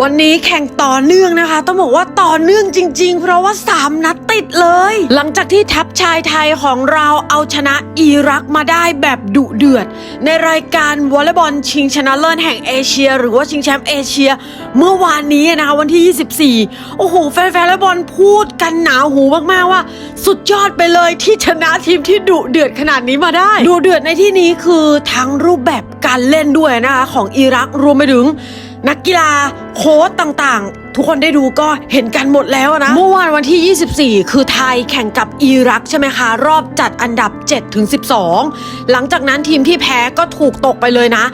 วันนี้แข่งต่อเนื่องนะคะ ต้องบอกว่าต่อเนื่องจริง ๆ เพราะว่า 3 นัดติดเลย หลังจากที่ทัพชายไทยของเราเอาชนะอิรักมาได้แบบดุเดือด ในรายการวอลเลย์บอลชิงชนะเลิศแห่งเอเชีย หรือว่าชิงแชมป์เอเชีย เมื่อวานนี้นะคะวันที่ 24 โอ้โห แฟนๆวอลเลย์บอลพูดกันหนาหูมากๆว่า สุดยอดไปเลยที่ชนะทีมที่ดุเดือดขนาดนี้มาได้ดุเดือดในที่นี้คือทั้งรูปแบบการเล่นด้วยนะคะของอิรักรวมไปถึง นักกีฬาโค้ชต่างๆ ทุกคนได้ดูก็เห็นกันหมดแล้วนะ เมื่อวานวันที่ 24 คือไทยแข่งกับอิรักใช่ไหมคะ รอบจัดอันดับ7ถึง12 หลังจากนั้นทีมที่แพ้ก็ถูกตกไปเลยนะ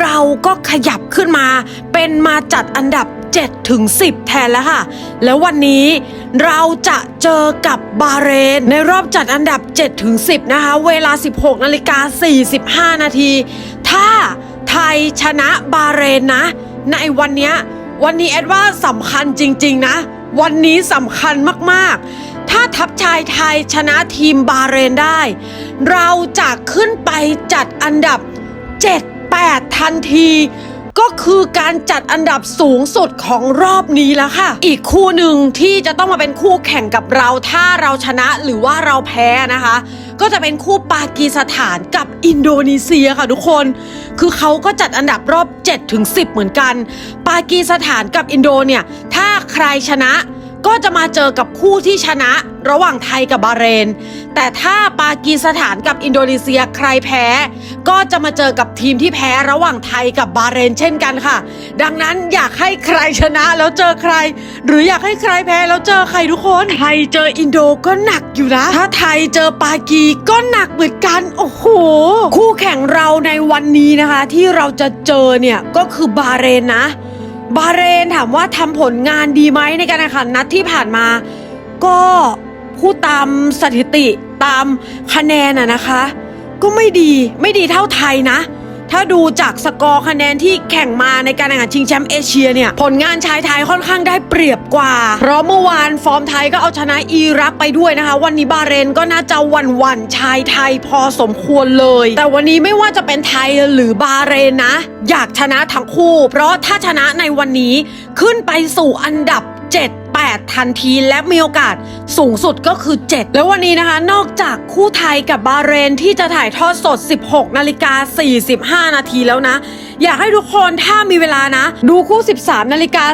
เราก็ขยับขึ้นมา เป็นมาจัดอันดับ7ถึง10 แทนแล้วค่ะ แล้ววันนี้เราจะเจอกับบาเรน ในรอบจัดอันดับ7ถึง10 นะคะ เวลา 16นาฬิกา45 นาที ถ้าไทยชนะบาเรนนะ ในวันนี้วันนี้แอดว่าสำคัญจริง ๆ นะ วันนี้สำคัญมากๆ ถ้าทัพชายไทยชนะทีมบาเรนได้ เราจะขึ้นไปจัดอันดับ 7-8 ทันที ก็คือการจัดอันดับสูงสุดของรอบนี้แล้วค่ะ อีกคู่หนึ่งที่จะต้องมาเป็นคู่แข่งกับเรา ถ้าเราชนะหรือว่าเราแพ้นะคะ ก็จะเป็นคู่ปากีสถานกับอินโดนีเซียค่ะทุกคน คือเขาก็จัดอันดับรอบ7ถึง10 เหมือนกัน ปากีสถานกับอินโดเนี่ยถ้าใครชนะก็จะมาเจอกับคู่ที่ชนะระหว่างไทยกับบาเรน แต่ถ้าปากีสถานกับอินโดนีเซียใครแพ้ ก็จะมาเจอกับทีมที่แพ้ระหว่างไทยกับบาเรนเช่นกันค่ะ ดังนั้นอยากให้ใครชนะแล้วเจอใคร หรืออยากให้ใครแพ้แล้วเจอใครทุกคน ไทยเจออินโดก็หนักอยู่นะ ถ้าไทยเจอปากีก็หนักเหมือนกันโอ้โห คู่แข่งเราในวันนี้นะคะ ที่เราจะเจอเนี่ยก็คือบาเรนนะ บาเรนถามว่าทำผลงานดีไหมในการแข่งขันนัดที่ผ่านมา ก็ พูดตามสถิติตามคะแนนอะนะคะ ก็ไม่ดีไม่ดีเท่าไทยนะ ถ้าดูจากสกอร์คะแนนที่แข่งมาในการแข่งขันชิงแชมป์เอเชียเนี่ย ผลงานชายไทยค่อนข้างได้เปรียบกว่า เพราะเมื่อวานฟอร์มไทยก็เอาชนะอิรักไปด้วยนะคะ วันนี้บาเรนก็น่าจะวันวันชายไทยพอสมควรเลย แต่วันนี้ไม่ว่าจะเป็นไทยหรือบาเรนนะ อยากชนะทั้งคู่ เพราะถ้าชนะในวันนี้ขึ้นไปสู่อันดับ 7 8 ทันทีและมีโอกาสสูงสุดก็คือ 7 แล้ววันนี้นะคะ นอกจากคู่ไทยกับบาเรนที่จะถ่ายทอดสด 16 นาฬิกา 45 นาทีแล้วนะ อยากให้ทุกคนถ้ามีเวลานะ ดูคู่ 13 นาฬิกา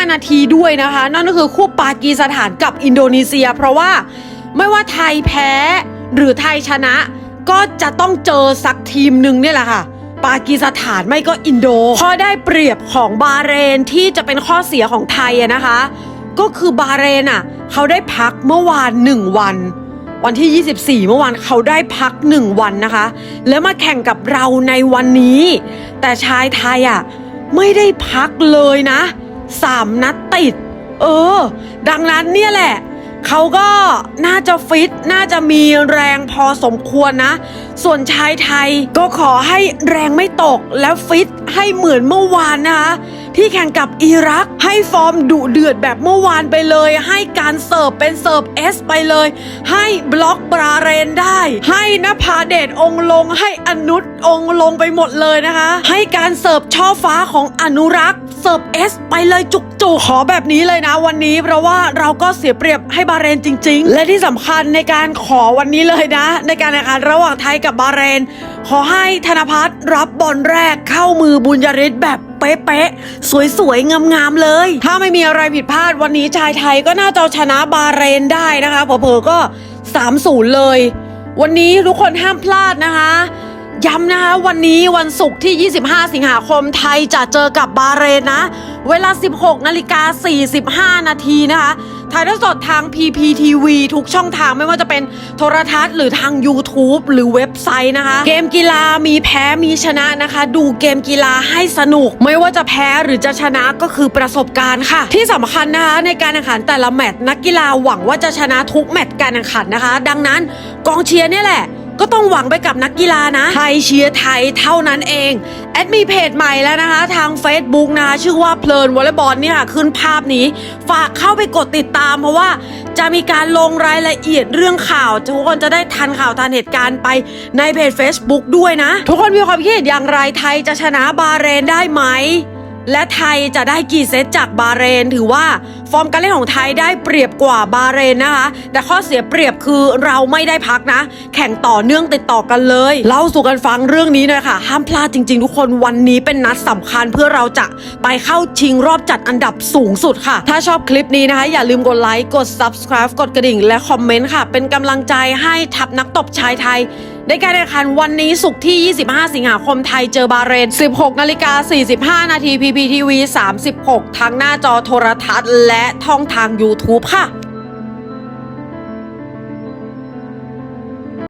45 นาทีด้วยนะคะ นั่นก็คือคู่ปากีสถานกับอินโดนีเซีย เพราะว่าไม่ว่าไทยแพ้หรือไทยชนะ ก็จะต้องเจอสักทีมหนึ่งเนี่ยแหละค่ะปากีสถานไม่ก็อินโด ข้อได้เปรียบของบาเรนที่จะเป็นข้อเสียของไทยนะคะ ก็คือบาเรนอะ เขาได้พักเมื่อวานหนึ่งวัน วันที่ 24 เมื่อวานเขาได้พักหนึ่งวันนะคะ แล้วมาแข่งกับเราในวันนี้ แต่ชายไทยอะไม่ได้พักเลยนะสามนัดติด เออ ดังนั้นเนี่ยแหละเขาก็น่าจะฟิต น่าจะมีแรงพอสมควรนะ ส่วนชายไทยก็ขอให้แรงไม่ตกและฟิตให้เหมือนเมื่อวานนะคะ ที่แข่งกับอิรัก ให้ฟอร์มดุเดือดแบบเมื่อวานไปเลย ให้การเสิร์ฟเป็นเสิร์ฟเอสไปเลย ให้บล็อกบราเรนได้ ให้นภาเดชองลงให้อนุษองลงไปหมดเลยนะคะ ให้การเสิร์ฟช่อฟ้าของอนุรักษ์เสิร์ฟเอสไปเลยจุกจุกขอแบบนี้เลยนะวันนี้ เพราะว่าเราก็เสียเปรียบให้บาห์เรนจริง ๆ และที่สำคัญในการขอวันนี้เลยนะ ในการแข่งขันระหว่างไทยกับบาห์เรน ขอให้ธนพัฒน์รับบอลแรกเข้ามือบุญยริศแบบ เป๊ะๆ สวยๆ งามๆ เลย ถ้าไม่มีอะไรผิดพลาดวันนี้ชายไทยก็น่าจะชนะบาเรนได้นะคะเผลอๆก็ 3-0 เลย วันนี้ทุกคนห้ามพลาดนะคะย้ำนะคะวันนี้วันศุกร์ที่ 25 สิงหาคมไทยจะเจอกับบาเรนนะ เวลา 16 นาฬิกา 45 นาทีนะคะ ถ่ายทอดสดทาง PPTV ทุกช่องทางไม่ว่าจะเป็นโทรทัศน์หรือทาง YouTube หรือเว็บไซต์นะคะ เกมกีฬามีแพ้มีชนะนะคะ ดูเกมกีฬาให้สนุก ไม่ว่าจะแพ้หรือจะชนะก็คือประสบการณ์ค่ะ ที่สำคัญนะคะในการแข่งขันแต่ละแมตช์นักกีฬาหวังว่าจะชนะทุกแมตช์การแข่งขันนะคะ ดังนั้นกองเชียร์เนี่ยแหละ ก็ต้องหวังไปกับนักกีฬานะ ไทยเชียร์ไทยเท่านั้นเอง แอดมีเพจใหม่แล้วนะคะ ทาง Facebook นะคะชื่อว่าเพลินวอลเลย์บอลเนี่ยค่ะขึ้นภาพนี้ ฝากเข้าไปกดติดตาม เพราะว่าจะมีการลงรายละเอียดเรื่องข่าวทุกคนจะได้ทันข่าวทันเหตุการณ์ไปในเพจ Facebook ด้วยนะ ทุกคนมีความคิดเห็นอย่างไรไทยจะชนะบาเรนได้ไหม และไทยจะได้กี่เซตจากบาเรนถือว่า ฟอร์มการเล่นของไทยได้เปรียบกว่าบาเรนนะคะ แต่ข้อเสียเปรียบคือเราไม่ได้พักนะ แข่งต่อเนื่องติดต่อกันเลยเล่าสู่กันฟังเรื่องนี้หน่อยค่ะห้ามพลาดจริง ๆ ทุกคนวันนี้เป็นนัดสำคัญเพื่อเราจะไปเข้าชิงรอบจัดอันดับสูงสุดค่ะ ถ้าชอบคลิปนี้นะคะ อย่าลืมกดไลค์กด subscribe กดกระดิ่ง และคอมเมนต์ค่ะ เป็นกำลังใจให้ทัพนักตบชายไทยได้การแข่งขันวันนี้สุกที่ 25 สิงหาคมไทยเจอบาเรน 16 นาฬิกา 45 นาที PPTV 36 ทั้งหน้าจอโทรทัศน์และและท่องทาง YouTube ค่ะ